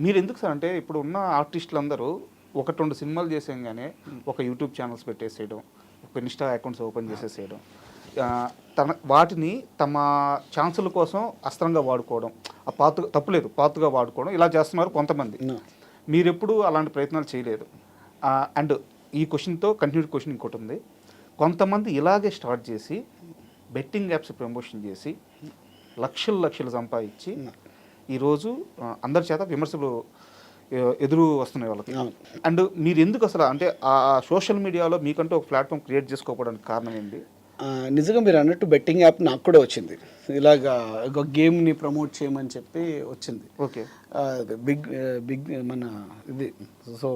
మీరు ఎందుకు సార్? అంటే ఇప్పుడు ఉన్న ఆర్టిస్టులు అందరూ ఒకటి రెండు సినిమాలు చేసేయంగానే ఒక యూట్యూబ్ ఛానల్స్ పెట్టేసేయడం ఒక ఇన్స్టా అకౌంట్స్ ఓపెన్ చేసేసేయడం తన వాటిని తమ ఛాన్సుల కోసం అస్త్రంగా వాడుకోవడం ఆ పాతు తప్పులేదు పాతుగా వాడుకోవడం ఇలా చేస్తున్నారు కొంతమంది. No. మీరు ఎప్పుడు అలాంటి ప్రయత్నాలు చేయలేదు. అండ్ ఈ క్వశ్చన్తో కంటిన్యూ క్వశ్చన్ ఇంకోటి ఉంది. కొంతమంది ఇలాగే స్టార్ట్ చేసి బెట్టింగ్ యాప్స్ ప్రమోషన్ చేసి లక్షలు లక్షలు సంపాదించి ఈరోజు అందరి చేత విమర్శలు ఎదురు వస్తున్నాయి వాళ్ళకి. అండ్ మీరు ఎందుకు అసలు అంటే ఆ సోషల్ మీడియాలో మీకంటూ ఒక ప్లాట్ఫామ్ క్రియేట్ చేసుకోవడానికి కారణం ఏంటి? నిజంగా మీరు అన్నట్టు బెట్టింగ్ యాప్ నాకు కూడా వచ్చింది. ఇలాగా ఒక గేమ్ని ప్రమోట్ చేయమని చెప్పి వచ్చింది. ఓకే. బిగ్ బిగ్ మన ఇది సో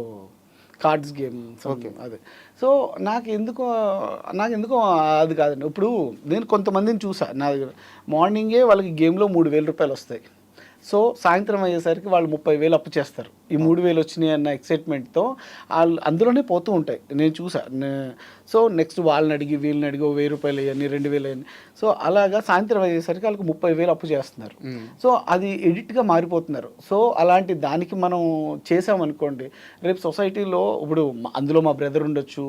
కార్డ్స్ గేమ్ Okay. అదే. సో నాకు ఎందుకో నాకు ఎందుకో అది కాదండి. ఇప్పుడు నేను కొంతమందిని చూసా. నా దగ్గర మార్నింగే వాళ్ళకి గేమ్లో మూడు వేల రూపాయలు వస్తాయి. సో సాయంత్రం అయ్యేసరికి వాళ్ళు ముప్పై వేలు అప్పు చేస్తారు. ఈ మూడు వేలు వచ్చినాయి అన్న ఎక్సైట్మెంట్తో వాళ్ళు అందులోనే పోతూ ఉంటాయి. నేను చూసా. సో నెక్స్ట్ వాళ్ళని అడిగి వీళ్ళని అడిగి వెయ్యి రూపాయలు అయ్యని రెండు వేలు అయ్యని సో అలాగా సాయంత్రం అయ్యేసరికి వాళ్ళకి ముప్పై వేలు అప్పు చేస్తున్నారు. సో అది ఎడిట్గా మారిపోతున్నారు. సో అలాంటి దానికి మనం చేసామనుకోండి రేపు సొసైటీలో ఇప్పుడు అందులో మా బ్రదర్ ఉండొచ్చు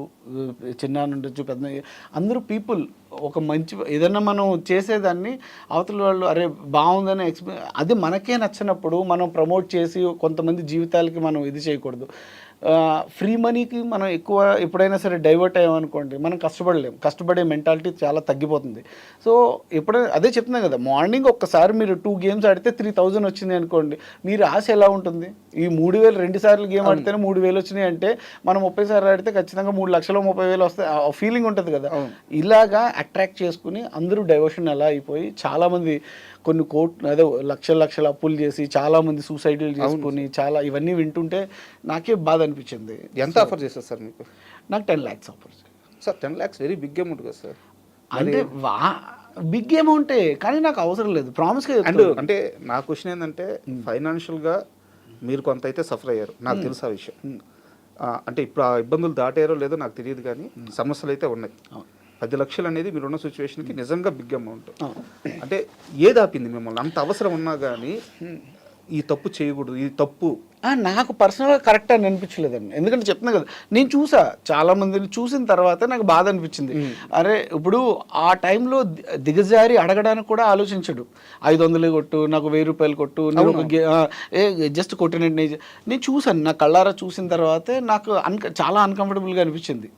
చిన్న ఉండొచ్చు పెద్ద అందరూ పీపుల్ ఒక మంచి ఏదైనా మనం చేసేదాన్ని అవతల వాళ్ళు అరే బాగుందని ఎక్స్పీ అది మనకే నచ్చినప్పుడు మనం ప్రమోట్ చేసి కొంతమంది జీవితాలకి మనం ఇది చేయకూడదు. ఫ్రీ మనీకి మనం ఎక్కువ ఎప్పుడైనా సరే డైవర్ట్ అయ్యామనుకోండి మనం కష్టపడలేం. కష్టపడే మెంటాలిటీ చాలా తగ్గిపోతుంది. సో ఎప్పుడైనా అదే చెప్తున్నాను కదా మార్నింగ్ ఒక్కసారి మీరు టూ గేమ్స్ ఆడితే త్రీ థౌజండ్ వచ్చింది అనుకోండి మీరు ఆశ ఎలా ఉంటుంది? ఈ మూడు వేలు రెండు సార్లు గేమ్ ఆడితేనే మూడు వేలు వచ్చినాయి అంటే మనం ముప్పై సార్లు ఆడితే ఖచ్చితంగా మూడు లక్షలు ముప్పై వేలు వస్తాయి ఆ ఫీలింగ్ ఉంటుంది కదా. ఇలాగా అట్రాక్ట్ చేసుకుని అందరూ డైవర్షన్ ఎలా అయిపోయి చాలామంది కొన్ని కోట్ అదే లక్షల లక్షల అప్పులు చేసి చాలామంది సూసైడ్లు చేసుకుని చాలా ఇవన్నీ వింటుంటే నాకే బాధ అనిపించింది. ఎంత ఆఫర్ చేస్తారు సార్ మీకు? నాకు ten lakhs offer sir ten lakhs very big amount కదా సార్. అంటే వా బిగ్ అమౌంటే కానీ నాకు అవసరం లేదు. ప్రామిస్గా అండ్ అంటే నా క్వశ్చన్ ఏంటంటే ఫైనాన్షియల్గా మీరు కొంత అయితే సఫర్ అయ్యారు. నాకు తెలుసు ఆ విషయం. అంటే ఇప్పుడు ఆ ఇబ్బందులు దాటారో లేదో నాకు తెలియదు కానీ సమస్యలు అయితే ఉన్నాయి. పది లక్షలు అనేది మీరున్న సిచ్యువేషన్కి నిజంగా బిగ్ అమౌంట్ అంటే ఏది ఆపింది మిమ్మల్ని? అంత అవసరం ఉన్నా కానీ ఈ తప్పు చేయకూడదు ఇది తప్పు. నాకు పర్సనల్గా కరెక్ట్ అని అనిపించలేదండి. ఎందుకంటే చెప్తున్నా కదా నేను చూసా చాలా మందిని చూసిన తర్వాత నాకు బాధ అనిపించింది. అరే ఇప్పుడు ఆ టైంలో దిగజారి అడగడానికి కూడా ఆలోచించడు. ఐదు వందలు కొట్టు నాకు వెయ్యి రూపాయలు కొట్టు ఏ జస్ట్ కొట్టినట్టు నేను చూసాను నా కళ్ళారా చూసిన తర్వాతే నాకు అన్క చాలా అన్కంఫర్టబుల్గా అనిపించింది.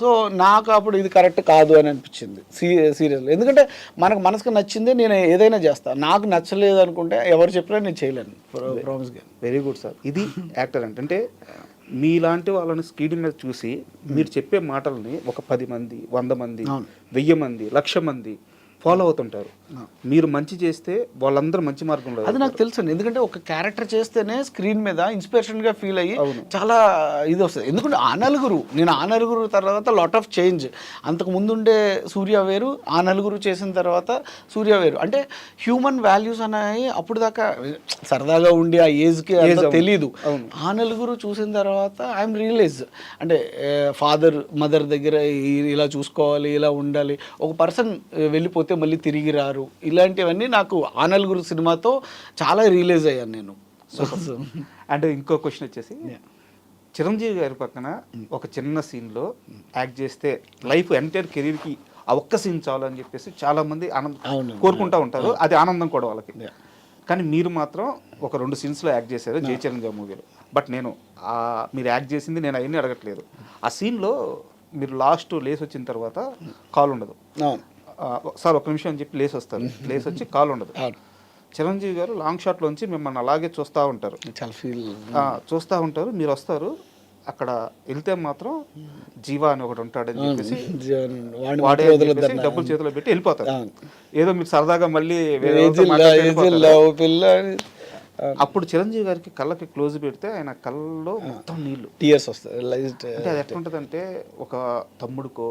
సో నాకు అప్పుడు ఇది కరెక్ట్ కాదు అని అనిపించింది. సీ సీరియస్లీ ఎందుకంటే మనకు మనసుకు నచ్చిందే నేను ఏదైనా చేస్తాను నాకు నచ్చలేదు అనుకుంటే ఎవరు చెప్పినా నేను చేయలేను. ప్రామిస్గా వెరీ గుడ్ సార్ ఇది యాక్టర్ అంటే అంటే మీలాంటి వాళ్ళని స్క్రీన్ మీద చూసి మీరు చెప్పే మాటల్ని ఒక పది మంది వంద మంది. వెయ్యి మంది లక్ష మంది ఫాలో అవుతుంటారు. మీరు మంచి చేస్తే వాళ్ళందరూ మంచి మార్గంలో అది నాకు తెలుసు అండి ఎందుకంటే ఒక క్యారెక్టర్ చేస్తేనే స్క్రీన్ మీద ఇన్స్పిరేషన్గా ఫీల్ అయ్యి. చాలా ఇది వస్తుంది. ఎందుకంటే ఆ నలుగురు నేను ఆ నలుగురు తర్వాత లాట్ ఆఫ్ చేంజ్ అంతకు ముందు ఉండే సూర్య వేరు ఆ నలుగురు చేసిన తర్వాత సూర్య వేరు. అంటే హ్యూమన్ వాల్యూస్ అనేవి అప్పుడు దాకా సరదాగా ఉండి ఆ ఏజ్కి. తెలీదు. అవును. ఆ నలుగురు చూసిన తర్వాత ఐఎమ్ రియలైజ్ అంటే ఫాదర్ మదర్ దగ్గర ఇలా చూసుకోవాలి ఇలా ఉండాలి. ఒక పర్సన్ వెళ్ళిపోతే మళ్ళీ తిరిగి రారు. ఇలాంటివన్నీ నాకు ఆ నలుగురు సినిమాతో చాలా రియలైజ్ అయ్యాను నేను. అండ్ ఇంకో క్వశ్చన్ వచ్చేసి చిరంజీవి గారి పక్కన ఒక చిన్న సీన్లో యాక్ట్ చేస్తే లైఫ్ ఎంటైర్ కెరీర్కి ఆ ఒక్క సీన్ చాలు అని చెప్పేసి చాలా మంది ఆనందం. కోరుకుంటా ఉంటారు. అది ఆనందం కూడా వాళ్ళకి. కానీ మీరు మాత్రం ఒక రెండు సీన్స్లో యాక్ట్ చేశారు జై చిరంజీవి మూవీలో బట్ నేను మీరు యాక్ట్ చేసింది నేను అవన్నీ అడగట్లేదు. ఆ సీన్లో మీరు లాస్ట్ లేస్ వచ్చిన తర్వాత కాల్ ఉండదు. అవును. ఆ, సార్ ఒక నిమిషం అని చెప్పి లేస్ వస్తారు. లేస్ వచ్చి కాల్ ఉండదు. చిరంజీవి గారు లాంగ్ షాట్లోంచి మిమ్మల్ని అలాగే చూస్తూ ఉంటారు. చాలా ఫీల్ ఆ, చూస్తూ ఉంటారు. మీరు వస్తారు. అక్కడ వెళ్తే మాత్రం జీవా అని ఒకటి ఉంటాడని చెప్పేసి వాడే. డబ్బులు చేతిలో పెట్టి వెళ్ళిపోతారు. ఏదో మీరు సరదాగా మళ్ళీ అప్పుడు చిరంజీవి గారికి కళ్ళకి క్లోజ్ పెడితే ఆయన కళ్ళలో మొత్తం నీళ్ళు. టీయర్స్ వస్తాయి. లైట్ అంటే అది ఎట్లుంటదంటే ఒక తమ్ముడికో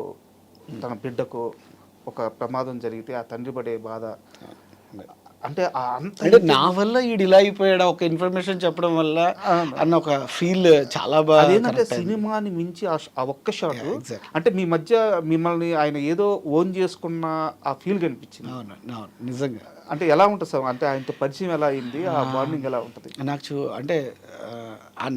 తన బిడ్డకో ఒక ప్రమాదం జరిగితే ఆ తండ్రి పడే బాధ. అంటే అంటే నా వల్ల ఈడు ఇలా అయిపోయాడు? ఒక ఇన్ఫర్మేషన్ చెప్పడం వల్ల అన్న ఒక ఫీల్ చాలా బాగా అదేంటంటే సినిమాని మించి ఆ ఒక్క షాట్. అంటే మీ మధ్య మిమ్మల్ని ఆయన ఏదో ఓన్ చేసుకున్న ఆ ఫీల్ కనిపించింది. అవును నిజంగా. అంటే ఎలా ఉంటుంది సార్? అంటే ఆయనతో పరిచయం ఎలా అయింది? ఆ బాండింగ్ ఎలా ఉంటుంది? నాకు చూ అంటే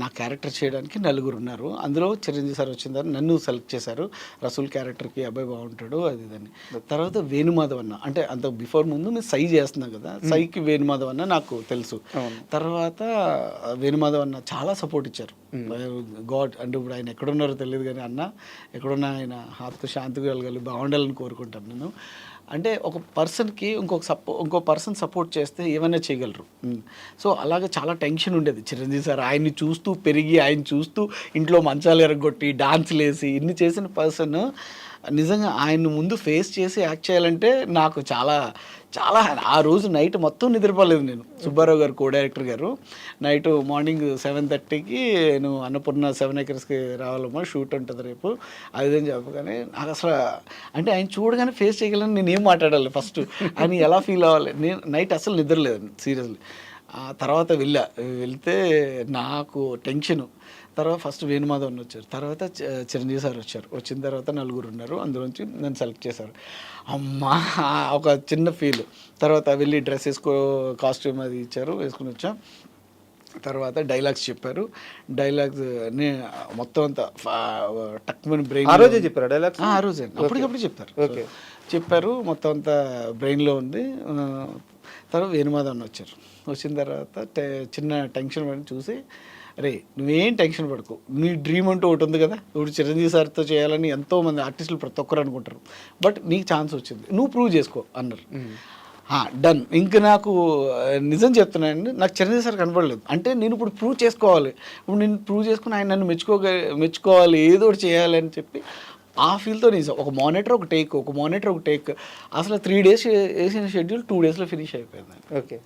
నా క్యారెక్టర్ చేయడానికి నలుగురు ఉన్నారు. అందులో చిరంజీవి సార్ వచ్చిందని నన్ను సెలెక్ట్ చేశారు. రసూల్ క్యారెక్టర్కి అబ్బాయి బాగుంటాడు అది ఇదని తర్వాత వేణుమాధవ్ అన్న అంటే అంత బిఫోర్ ముందు నేను సై చేస్తున్నాను కదా సైకి వేణుమాధవ్ అన్న నాకు తెలుసు. తర్వాత వేణుమాధవ్ అన్న చాలా సపోర్ట్ ఇచ్చారు. గాడ్ అంటే ఇప్పుడు ఆయన ఎక్కడున్నారో తెలియదు కానీ అన్న ఎక్కడున్నా ఆయన ఆత్మ శాంతి కలగాలి బాగుండాలని కోరుకుంటాను నేను. అంటే ఒక పర్సన్కి ఇంకొక సపో ఇంకో పర్సన్ సపోర్ట్ చేస్తే ఏమైనా చేయగలరు. సో అలాగే చాలా టెన్షన్ ఉండేది. చిరంజీవి సార్ ఆయన్ని చూస్తూ పెరిగి ఆయన చూస్తూ ఇంట్లో మంచాలు ఎరగొట్టి డాన్సులు వేసి ఇన్ని చేసిన పర్సన్ నిజంగా ఆయన ముందు ఫేస్ చేసి యాక్ట్ చేయాలంటే నాకు చాలా చాలా ఆ రోజు నైట్ మొత్తం నిద్రపోలేదు నేను. Subbarao garu co director garu. Night morning seven థర్టీకి నేను అన్నపూర్ణ సెవెన్ ఎకర్స్కి రావాలమ్మా షూట్ ఉంటుంది రేపు. అది చెప్పగానే నాకు అసలు అంటే ఆయన చూడగానే ఫేస్ చేయగలను నేను ఏం మాట్లాడాలి ఫస్ట్ ఆయన ఎలా ఫీల్ అవ్వాలి? నేను నైట్ అసలు నిద్రలేదు సీరియస్లీ. ఆ తర్వాత వెళ్ళా. వెళ్తే నాకు టెన్షను తర్వాత ఫస్ట్ వేణుమాధవన్ వచ్చారు. తర్వాత చిరంజీవి సార్ వచ్చారు. వచ్చిన తర్వాత నలుగురు ఉన్నారు. అందులోంచి నన్ను సెలెక్ట్ చేశారు. అమ్మా ఒక చిన్న ఫీల్ తర్వాత వెళ్ళి డ్రెస్ వేసుకో కాస్ట్యూమ్ అది ఇచ్చారు వేసుకుని వచ్చాం. తర్వాత డైలాగ్స్ చెప్పారు. డైలాగ్స్ మొత్తం అంతా టక్మని బ్రెయిన్ ఆ రోజే చెప్పారు డైలాగ్స్ ఆ రోజే. అప్పటికప్పుడు చెప్తారు ఓకే. చెప్పారు. మొత్తం అంతా బ్రెయిన్లో ఉంది. తర్వాత వేణుమాధవన్ వచ్చారు. వచ్చిన తర్వాత చిన్న టెన్షన్ పడి చూసి రే నువ్వేం టెన్షన్ పడకు. నీ డ్రీమ్ అంటూ ఒకటి ఉంది కదా ఇప్పుడు చిరంజీవి సార్తో చేయాలని ఎంతో మంది ఆర్టిస్టులు ప్రతి ఒక్కరు అనుకుంటారు. బట్ నీకు ఛాన్స్ వచ్చింది. నువ్వు ప్రూవ్ చేసుకో అన్నారు. డన్. ఇంక నాకు నిజం చెప్తున్నానండి నాకు చిరంజీవి సార్ కనపడలేదు అంటే నేను ఇప్పుడు ప్రూవ్ చేసుకోవాలి. ఇప్పుడు నేను ప్రూవ్ చేసుకుని ఆయన నన్ను మెచ్చుకోగ మెచ్చుకోవాలి ఏదో ఒకటి చేయాలి అని చెప్పి ఆ ఫీల్తో నేను ఒక మానిటర్ ఒక టేక్ ఒక మానిటర్ ఒక టేక్. అసలు త్రీ డేస్ వేసిన షెడ్యూల్ టూ డేస్లో ఫినిష్ అయిపోయింది. ఓకే.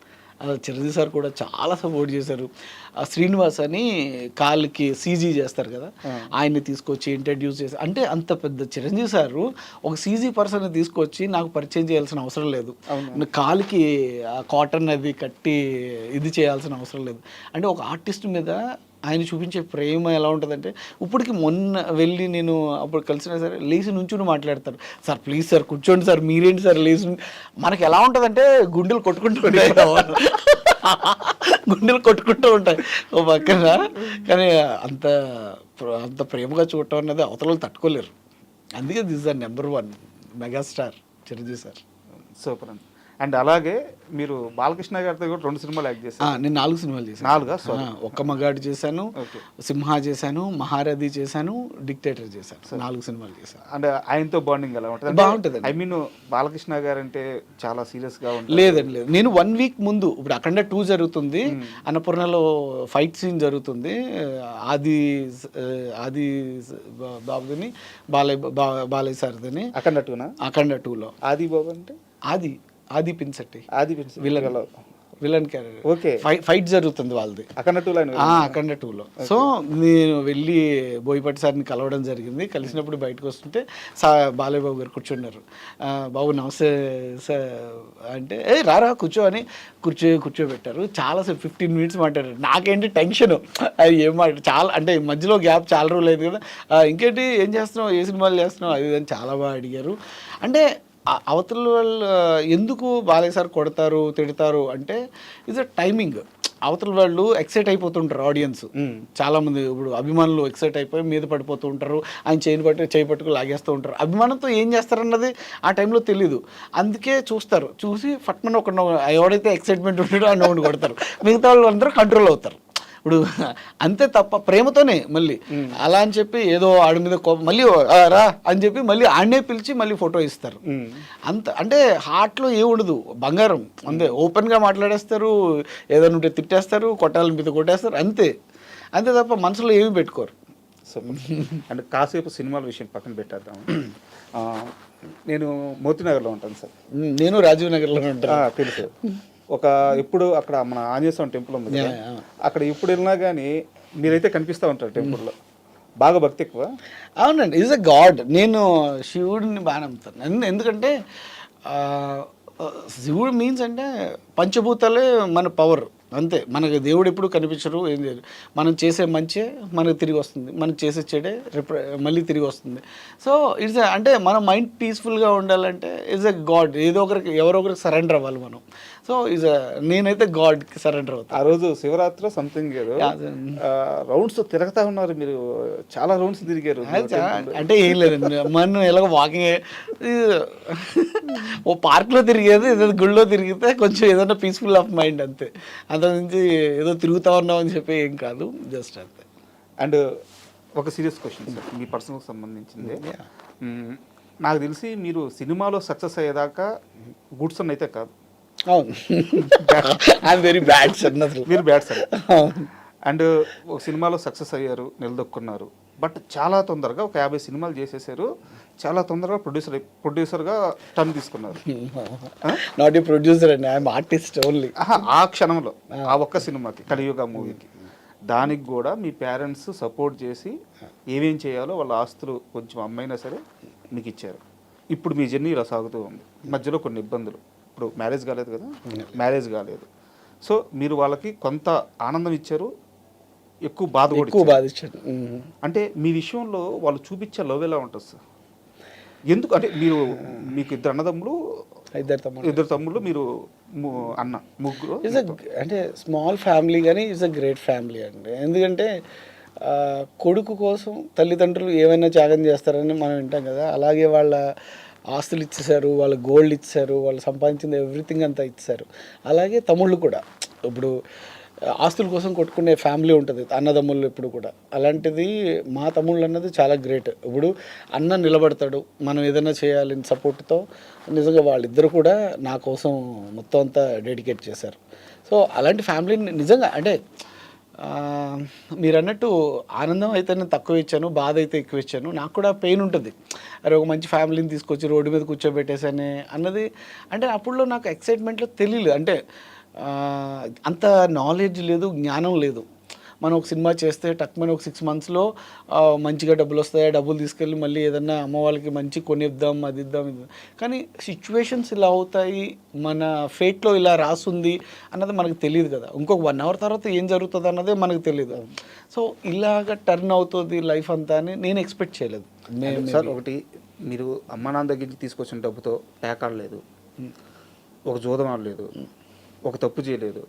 చిరంజీవి సార్ కూడా చాలా సపోర్ట్ చేశారు. ఆ శ్రీనివాస్ అని కాళ్ళకి సీజీ చేస్తారు కదా ఆయన్ని తీసుకొచ్చి ఇంట్రడ్యూస్ చేసి అంటే అంత పెద్ద చిరంజీవి సారు ఒక సీజీ పర్సన్ తీసుకొచ్చి నాకు పరిచయం చేయాల్సిన అవసరం లేదు. కాలుకి ఆ కాటన్ అది కట్టి ఇది చేయాల్సిన అవసరం లేదు. అంటే ఒక ఆర్టిస్ట్ మీద ఆయన చూపించే ప్రేమ ఎలా ఉంటుందంటే ఇప్పటికి మొన్న వెళ్ళి నేను అప్పుడు కలిసినా సరే లేచి నుంచుని మాట్లాడతారు. సార్ ప్లీజ్ సార్ కూర్చోండి సార్ మీరేంటి సార్ లేచి మనకి ఎలా ఉంటుందంటే గుండెలు కొట్టుకుంటూ గుండెలు కొట్టుకుంటూ ఉంటాయి. ఓ పక్కన. కానీ అంత ప్ర- అంత ప్రేమగా చూడటం అన్నది అవతల తట్టుకోలేరు. అందుకే this the number one megastar Chiranjeevi sir. Super అండి. అండ్ అలాగే మీరు బాలకృష్ణ గారితో కూడా రెండు సినిమాలు యాక్ట్ చేశారు. ఆ, నేను నాలుగు సినిమాలు చేశాను. నాలుగా? ఒక్క మగాడు చేశాను. సింహ చేశాను మహారథి చేశాను డిక్టేటర్ చేశాను. నాలుగు సినిమాలు చేశాను. అంటే ఆయనతో బాండింగ్ ఎలా ఉంటుంది? బాగుంటుందండి. ఐ మీన్ బాలకృష్ణ గారు అంటే చాలా సీరియస్గా ఉంటుంది. లేదండి లేదు. నేను వన్ వీక్ ముందు ఇప్పుడు అఖండ టూ జరుగుతుంది అన్నపూర్ణలో ఫైట్ సీన్ జరుగుతుంది ఆది ఆది బా- బాబుదని బాలయ్య బా- బాలయ్య సార్దని. అక్కడ నటునా అఖండ టూలో. ఆది బాబు అంటే? Aadi. Aadi Pinisetty. Aadi villain. Villain. Character. Okay. Fight జరుగుతుంది వాళ్ళది. ఆయన ఆ, అఖండ టూలో. సో నేను వెళ్ళి బోయపాటి సార్ని కలవడం జరిగింది. కలిసినప్పుడు బయటకు వస్తుంటే సా బాలయ్య బాబు గారు కూర్చున్నారు. బాబు నమస్తే సార్ అంటే ఏ రారా కూర్చో అని కూర్చో కూర్చోబెట్టారు. చాలాసేపు ఫిఫ్టీన్ మినిట్స్ మాట్లాడారు. నాకేంటి టెన్షన్? అది ఏం మాట చాలా అంటే మధ్యలో గ్యాప్ చాలా రోజులు అయింది కదా. ఇంకేంటి? ఏం చేస్తున్నావు? ఏ సినిమాలు చేస్తున్నావు? అది చాలా బాగా అడిగారు. అంటే అవతల వాళ్ళు ఎందుకు బాలయ్య సార్ కొడతారు తిడతారు అంటే ఇట్స్ అ టైమింగ్ అవతల వాళ్ళు ఎక్సైట్ అయిపోతుంటారు ఆడియన్స్ చాలా మంది ఇప్పుడు అభిమానులు ఎక్సైట్ అయిపోయి మీద పడిపోతూ ఉంటారు ఆయన చేయి పట్టి చేయి పట్టుకు లాగేస్తూ ఉంటారు. అభిమానంతో ఏం చేస్తారన్నది ఆ టైంలో తెలీదు. అందుకే చూస్తారు. చూసి ఫట్మన్ ఒక ఎవడైతే ఎక్సైట్మెంట్ ఉంటాడో ఆ నోడు కొడతారు. మిగతా వాళ్ళు అందరూ కంట్రోల్ అవుతారు. ఇప్పుడు అంతే తప్ప ప్రేమతోనే మళ్ళీ. అలా అని చెప్పి ఏదో ఆడి మీద కోపం మళ్ళీ "ఆ, రా అని చెప్పి మళ్ళీ ఆడనే పిలిచి మళ్ళీ ఫోటో ఇస్తారు. అంత అంటే హార్ట్లో ఏ ఉండదు బంగారం. అంతే ఓపెన్గా మాట్లాడేస్తారు ఏదైనా ఉంటే తిట్టేస్తారు కొట్టాలని మీద కొట్టేస్తారు అంతే. అంతే తప్ప మనసులో ఏమీ పెట్టుకోరు. సూపర్. అంటే కాసేపు సినిమాల విషయం పక్కన పెట్టేద్దాం. నేను మోతీనగర్లో ఉంటాను సార్. నేను రాజీవ్ నగర్లో ఉంటాను. తెలుసు. ఒక ఇప్పుడు అక్కడ మన ఆంజనేయ స్వామి టెంపుల్ ఉంది కదా. అక్కడ ఇప్పుడు వెళ్ళినా కానీ మీరైతే కనిపిస్తూ ఉంటారు టెంపుల్లో. బాగా భక్తి ఎక్కువ? అవునండి ఈజ్ అ గాడ్. నేను శివుడిని బాగా నమ్ముతాను. ఎందు- ఎందుకంటే శివుడు మీన్స్ అంటే పంచభూతాలే మన పవర్ అంతే. మనకు దేవుడు ఎప్పుడు కనిపించరు ఏం లేదు. మనం చేసే మంచే మనకు తిరిగి వస్తుంది. మనం చేసే చెడే మళ్ళీ తిరిగి వస్తుంది. సో ఇట్స్ అంటే మన మైండ్ పీస్ఫుల్గా ఉండాలంటే ఇట్స్ ఎ గాడ్. ఏదో ఒకరికి ఎవరో ఒకరికి సరెండర్ అవ్వాలి మనం. సో ఇస్ నేనైతే గాడ్కి సరెండర్ అవుతాను ఆ రోజు శివరాత్రి సంథింగ్ రౌండ్స్ తిరుగుతా ఉన్నారు మీరు. చాలా రౌండ్స్ తిరిగారు. అంటే ఏం లేదండి మనం ఎలాగో వాకింగ్ ఓ పార్క్లో తిరిగేది ఏదో గుళ్ళో తిరిగితే కొంచెం ఏదైనా పీస్ఫుల్ ఆఫ్ మైండ్ అంతే. అంత నుంచి ఏదో తిరుగుతా ఉన్నాం అని చెప్పి ఏం కాదు. జస్ట్ అంతే. అండ్ ఒక సీరియస్ క్వశ్చన్ సార్ మీ పర్సనల్ సంబంధించింది. నాకు తెలిసి మీరు సినిమాలో సక్సెస్ అయ్యేదాకా గుడ్స్ అని అయితే కాదు. అవును. ఐఎమ్ వెరీ బ్యాడ్ సార్ మీరు బ్యాడ్ సార్. అండ్ ఒక సినిమాలో సక్సెస్ అయ్యారు నిలదొక్కున్నారు. బట్ చాలా తొందరగా ఒక యాభై సినిమాలు చేసేసారు. చాలా తొందరగా ప్రొడ్యూసర్ ప్రొడ్యూసర్గా టర్న్ తీసుకున్నారు. నాట్ ఏ ప్రొడ్యూసర్ అండి ఐఎమ్ ఆర్టిస్ట్ ఓన్లీ ఆ క్షణంలో ఆ. ఒక్క సినిమాకి కలియుగ మూవీకి. దానికి కూడా మీ పేరెంట్స్ సపోర్ట్ చేసి ఏమేం చేయాలో వాళ్ళ ఆస్తులు కొంచెం అమ్మైనా సరే మీకు ఇచ్చారు. ఇప్పుడు మీ జర్నీ ఇలా సాగుతూ ఉంది. మధ్యలో కొన్ని ఇబ్బందులు. ఇప్పుడు మ్యారేజ్ కాలేదు కదా? మ్యారేజ్ కాలేదు. సో మీరు వాళ్ళకి కొంత ఆనందం ఇచ్చారు ఎక్కువ బాధ కూడా ఎక్కువ ఇచ్చారు. అంటే మీ విషయంలో వాళ్ళు చూపించే లవ్ ఎలా ఉంటుంది సార్? ఎందుకు? అంటే మీరు మీకు ఇద్దరు అన్నదమ్ములు ఇద్దరు తమ్ముడు ఇద్దరు తమ్ముళ్ళు మీరు అన్న ముగ్గురు ఇట్స్ అంటే స్మాల్ ఫ్యామిలీ కానీ ఇట్స్ అ గ్రేట్ ఫ్యామిలీ అండి. ఎందుకంటే కొడుకు కోసం తల్లిదండ్రులు ఏమైనా త్యాగం చేస్తారని మనం వింటాం కదా. అలాగే వాళ్ళ ఆస్తులు ఇచ్చేసారు వాళ్ళు గోల్డ్ ఇచ్చారు వాళ్ళు సంపాదించింది ఎవ్రీథింగ్ అంతా ఇచ్చారు అలాగే తమ్ముళ్ళు కూడా. ఇప్పుడు ఆస్తుల కోసం కొట్టుకునే ఫ్యామిలీ ఉంటుంది అన్నదమ్ముళ్ళు ఇప్పుడు కూడా. అలాంటిది మా తమ్ముళ్ళు అన్నది చాలా గ్రేట్ ఇప్పుడు అన్న నిలబడతాడు మనం ఏదైనా చేయాలని సపోర్ట్తో నిజంగా వాళ్ళిద్దరు కూడా నా కోసం మొత్తం అంతా డెడికేట్ చేశారు. సో అలాంటి ఫ్యామిలీని నిజంగా అంటే మీరు అన్నట్టు ఆనందం అయితే నేను తక్కువ ఇచ్చాను బాధ అయితే ఎక్కువ ఇచ్చాను. నాకు కూడా పెయిన్ ఉంటుంది. అరే ఒక మంచి ఫ్యామిలీని తీసుకొచ్చి రోడ్డు మీద కూర్చోబెట్టేసానే అన్నది. అంటే అప్పుడులో నాకు ఎక్సైట్మెంట్లో తెలియలేదు అంటే అంత నాలెడ్జ్ లేదు జ్ఞానం లేదు. మనం ఒక సినిమా చేస్తే టక్మని ఒక సిక్స్ మంత్స్లో మంచిగా డబ్బులు వస్తాయి? డబ్బులు తీసుకెళ్ళి మళ్ళీ ఏదన్నా అమ్మ వాళ్ళకి మంచి కొనిద్దాం అది ఇద్దాం ఇది. కానీ సిచ్యువేషన్స్ ఇలా అవుతాయి మన ఫేట్లో ఇలా రాసుంది అన్నది మనకు తెలియదు కదా. ఇంకొక వన్ అవర్ తర్వాత ఏం జరుగుతుంది అన్నదే మనకు తెలియదు. సో ఇలాగ టర్న్ అవుతుంది లైఫ్ అంతా అని నేను ఎక్స్పెక్ట్ చేయలేదు. సార్ ఒకటి మీరు అమ్మ నాన్న దగ్గర నుంచి తీసుకొచ్చిన డబ్బుతో పేకాడలేదు. ఒక జూదం ఆడలేదు ఒక తప్పు చేయలేదు.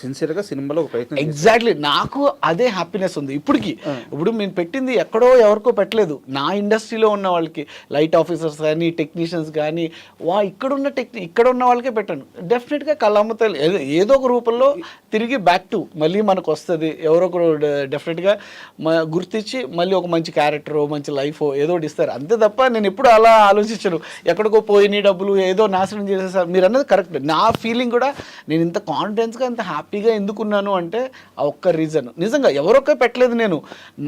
సిన్సియర్గా సినిమాలో ఒక ప్రయత్నం. ఎగ్జాక్ట్లీ నాకు అదే హ్యాపీనెస్ ఉంది. ఇప్పటికి ఇప్పుడు నేను పెట్టింది ఎక్కడో ఎవరికో పెట్టలేదు. నా ఇండస్ట్రీలో ఉన్న వాళ్ళకి లైట్ ఆఫీసర్స్ కానీ టెక్నీషియన్స్ కానీ వా ఇక్కడ ఉన్న టెక్ని ఇక్కడ ఉన్న వాళ్ళకే పెట్టాను. డెఫినెట్గా కళ్ళమ్మ తల్లి ఏదో- ఒక రూపంలో తిరిగి బ్యాక్ టు మళ్ళీ మనకు వస్తుంది. ఎవరో ఒకరు డెఫినెట్గా గుర్తించి మళ్ళీ ఒక మంచి క్యారెక్టర్ మంచి లైఫ్ ఏదో ఒకటి ఇస్తారు. అంతే తప్ప నేను ఎప్పుడు అలా ఆలోచించను. ఎక్కడికో పోయిన డబ్బులు ఏదో నాశనం చేసేసారు. మీరు అన్నది కరెక్ట్ నా ఫీలింగ్ కూడా నేను ఇంత కాన్ఫిడెన్స్గా ఇంత హ్యాపీగా ఎందుకున్నాను అంటే ఆ ఒక్క రీజన్. నిజంగా ఎవరొక్క పెట్టలేదు నేను.